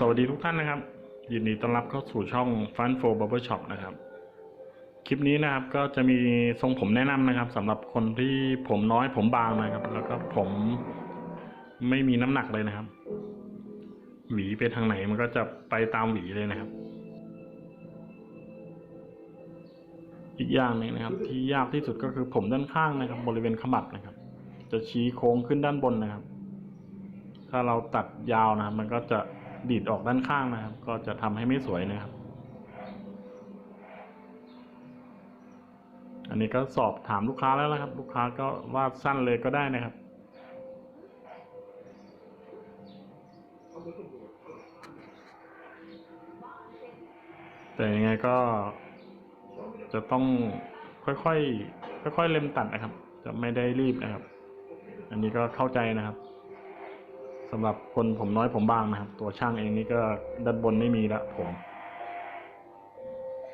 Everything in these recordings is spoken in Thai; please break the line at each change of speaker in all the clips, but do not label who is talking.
สวัสดีทุกท่านนะครับ ยินดีต้อนรับเข้าสู่ช่อง Fun for Barber Shop นะครับ คลิปนี้นะครับก็จะมีทรงผมแนะนำนะครับสำหรับคนที่ผมน้อยผมบางนะครับ แล้วก็ผมไม่มีน้ำหนักเลยนะครับ หวีไปทางไหนมันก็จะไปตามหวีเลยนะครับ อีกอย่างหนึ่งนะครับ ที่ยากที่สุดก็คือผมด้านข้างนะครับ บริเวณขมับนะครับ จะชี้โค้งขึ้นด้านบนนะครับ ถ้าเราตัดยาวนะมันก็จะ ดีดออกด้านข้างนะครับ ก็จะทำให้ไม่สวยนะครับ อันนี้ก็สอบถามลูกค้าแล้วนะครับ ลูกค้าก็วาดสั้นเลยก็ได้นะครับแต่ยังไงก็จะต้องค่อยๆค่อยๆเล็มตัดนะครับ จะไม่ได้รีบนะครับ อันนี้ก็เข้าใจนะครับ สำหรับคนผมน้อยผมบางนะครับ ตัวช่างเองนี่ก็ด้านบนไม่มีละผม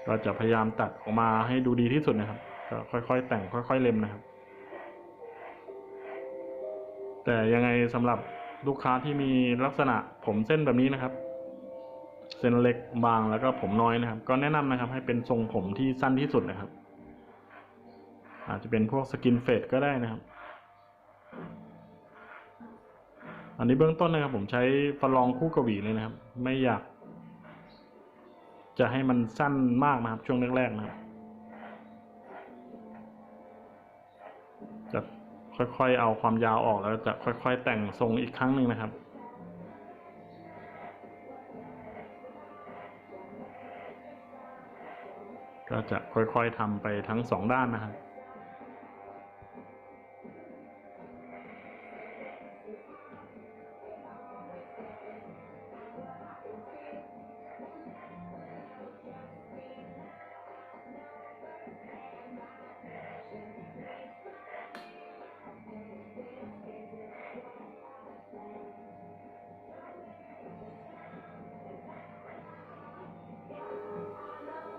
ก็จะพยายามตัดออกมาให้ดูดีที่สุดนะครับ ก็ค่อยๆแต่งค่อย ๆเล็มนะครับ แต่ยังไงสำหรับลูกค้าที่มีลักษณะผมเส้นแบบนี้นะครับ เส้นเล็กบางแล้วก็ผมน้อยนะครับ ก็แนะนำนะครับ ให้เป็นทรงผมที่สั้นที่สุดนะครับ อาจจะเป็นพวกสกินเฟดก็ได้นะครับ อันนี้เบื้องต้นนะครับ ผมใช้ฟลองคู่กบหวีเลยนะครับ ไม่อยาก จะให้มันสั้นมากนะครับ ช่วงแรกๆนะครับจะค่อยๆเอาความยาวออกแล้วจะค่อย ๆ แต่งทรงอีกครั้งหนึ่งนะครับ ก็จะค่อยๆทำไปทั้งสองด้านนะครับ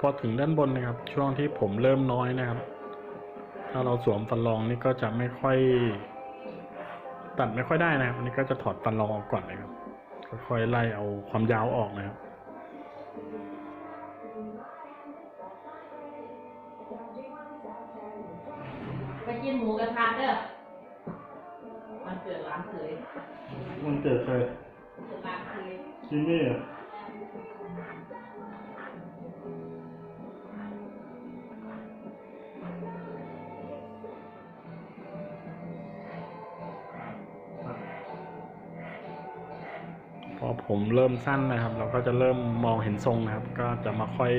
พอถึงด้านบนนะครับ ช่วงที่ผมเริ่มน้อยนะครับ ถ้าเราสวมฟันรองนี่ก็จะไม่ค่อย ตัดไม่ค่อยได้นะครับอันนี้ก็จะถอดฟันรองออกก่อนนะครับค่อยๆไล่เอาความยาวออกนะครับ
ไปกินหมูกระทะเด้อมันเกิดร้านเคย
มันเกิดใคร
เกิดร้านเคย
จิมมี่อะ อผมเริ่มสั้นนะครับ เราก็จะเริ่มมองเห็นทรงนะครับ ก็จะมาค่อย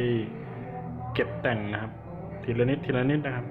เก็บแต่งนะครับ ทีละนิดทีละนิดนะครับ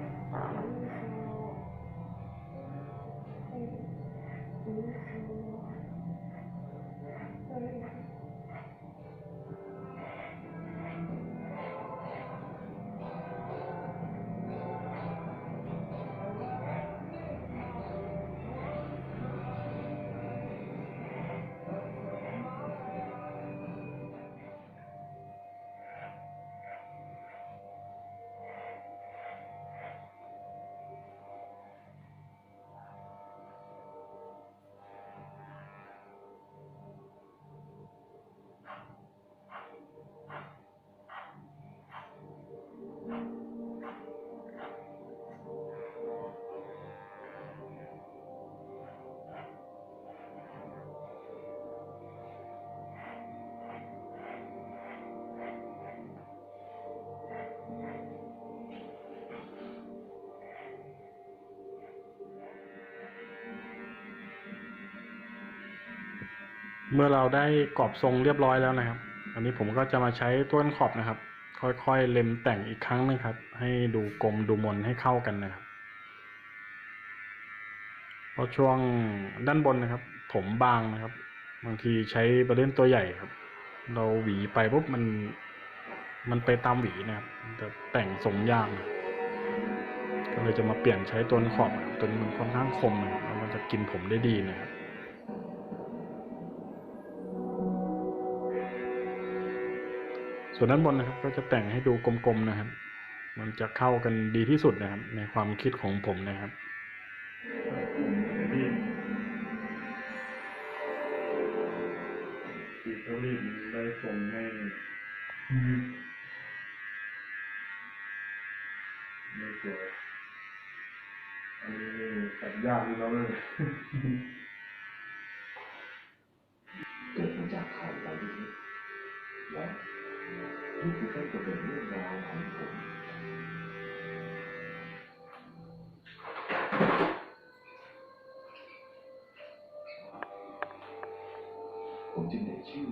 เมื่อเราได้กรอบทรงเรียบร้อยแล้วนะครับ อันนี้ผมก็จะมาใช้ต้นขอบนะครับ ค่อยๆเล็มแต่งอีกครั้งหนึงครับ ให้ดูกลมดูมนให้เข้ากันนะครับเพราะช่วงด้านบนนะครับ ผมบางนะครับ บางทีใช้ประเด็นตัวใหญ่ครับ เราหวีไปปุ๊บมันมันไปตามหวีนะครับจะแต่งทรงยากนะก็เลยจะมาเปลี่ยนใช้ตัวขอบนะครับตัวนี้มันค่อนข้างคมนะครับแล้วมันจะกินผมได้ดีนะครับ ส่วนด้านบนนะครับ ก็จะแต่งให้ดูกลมๆนะครับ มันจะเข้ากันดีที่สุดนะครับ ในความคิดของผมนะครับปีเทอรีนได้ส่งให้ไม่สวยอันนี้ตัดยากอยู่แล้วเลย
ผมจึงได้ชื่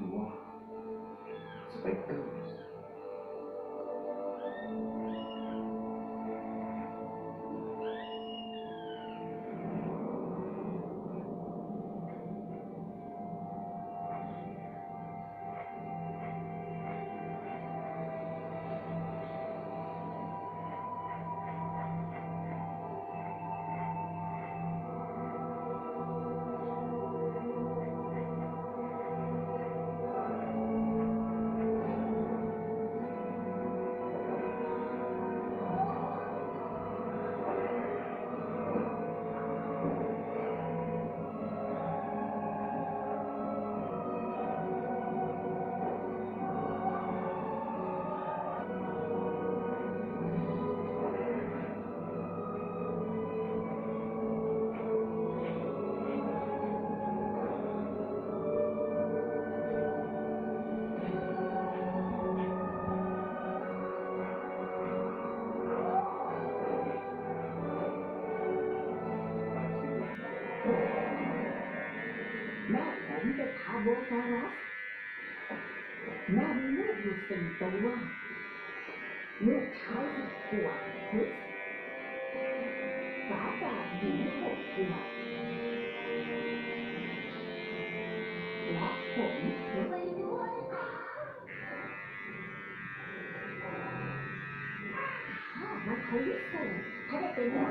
าร์
โบซารัสแม่มีลูกอยู่สี่ตัวลูกชายสิบขวบคริสฝาแฝดหญิงหกขวบและผมไปด้วยถ้ามันคลิสนถ้าได้เป็นแม่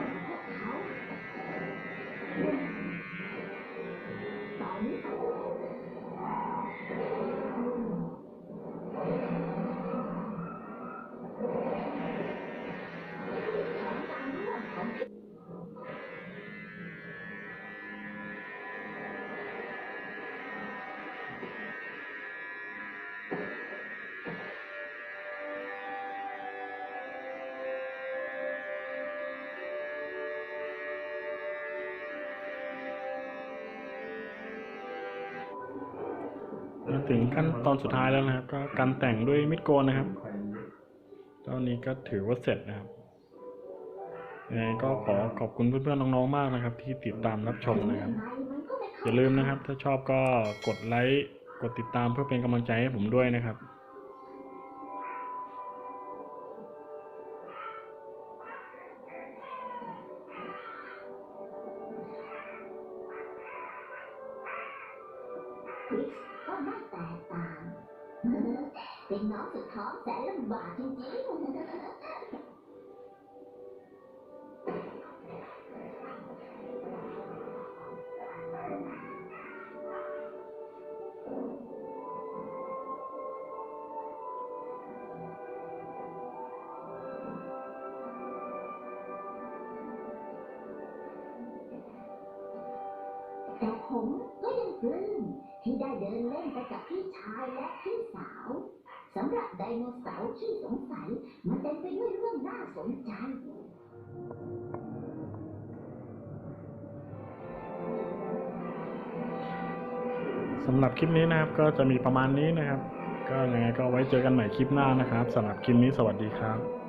ถึงขั้นตอนสุดท้ายแล้วนะครับ ก็การแต่งด้วยมิดโกนนะครับ ตอนนี้ก็ถือว่าเสร็จนะครับยังไงก็ขอขอบคุณเพื่อนๆน้องๆมากนะครับ ที่ติดตามรับชมนะครับ อย่าลืมนะครับ ถ้าชอบก็กดไลค์กดติดตามเพื่อเป็นกำลังใจให้ผมด้วยนะครับ
คริ สก็ไม่แตกต่างเป็นน้องสุด ที่ได้เดินเล่นไปกับพี่ชายและพี่สาวสำหรับไดโนเสาร์ที่สงสัย มันเต็มไปด้วยเรื่องน่าสนใจ
สำหรับคลิปนี้นะครับก็จะมีประมาณนี้นะครับ ก็ยังไงก็ไว้เจอกันใหม่คลิปหน้านะครับสำหรับคลิปนี้สวัสดีครับ